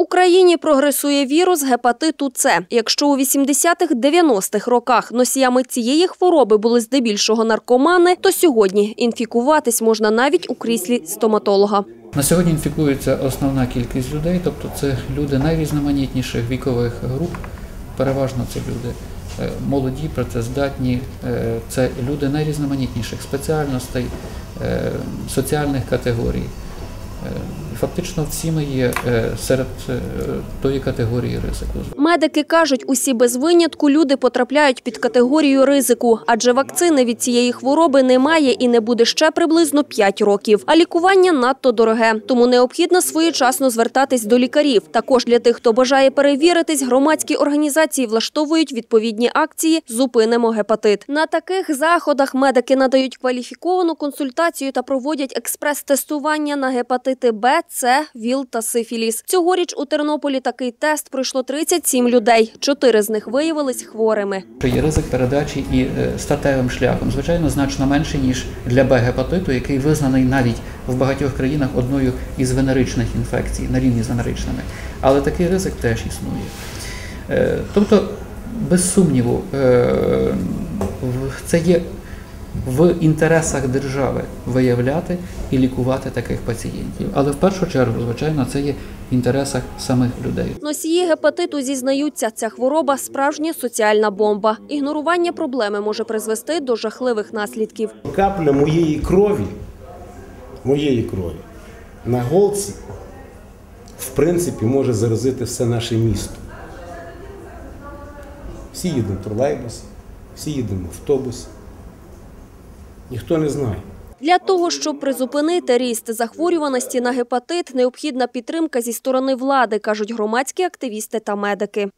Україні прогресує вірус гепатиту С. Якщо у 80-х-90-х роках носіями цієї хвороби були здебільшого наркомани, то сьогодні інфікуватись можна навіть у кріслі стоматолога. На сьогодні інфікується основна кількість людей, тобто це люди найрізноманітніших вікових груп. Переважно це люди е, молоді, працездатні, е, це люди найрізноманітніших спеціальностей, е, соціальних категорій. Фактично всі ми є е, серед е, тої категорії ризику. Медики кажуть, усі без винятку люди потрапляють під категорію ризику, адже вакцини від цієї хвороби немає і не буде ще приблизно 5 років. А лікування надто дороге, тому необхідно своєчасно звертатись до лікарів. Також для тих, хто бажає перевіритись, громадські організації влаштовують відповідні акції Зупинимо гепатит. На таких заходах медики надають кваліфіковану консультацію та проводять експрес-тестування на гепатити Б, С, ВІЛ та сифіліс. Цьогоріч у Тернополі такий тест пройшло 37 людей. Чотири з них виявились хворими. Є ризик передачі і е, статевим шляхом, звичайно, значно менше, ніж для Б-гепатиту, який визнаний навіть в багатьох країнах одною із венеричних інфекцій на рівні з венеричними. Але такий ризик теж існує. Е, Тобто, без сумніву, е, це є в інтересах держави виявляти і лікувати таких пацієнтів. Але в першу чергу, звичайно, це є в інтересах самих людей. Носії гепатиту зізнаються, ця хвороба справжня соціальна бомба. Ігнорування проблеми може призвести до жахливих наслідків. Капля моєї крові, моєї крові на голці, в принципі, може заразити все наше місто. Всі їдемо в тролейбус, всі їдемо в автобус. Ніхто не знає. Для того, щоб призупинити ріст захворюваності на гепатит, необхідна підтримка зі сторони влади, кажуть громадські активісти та медики.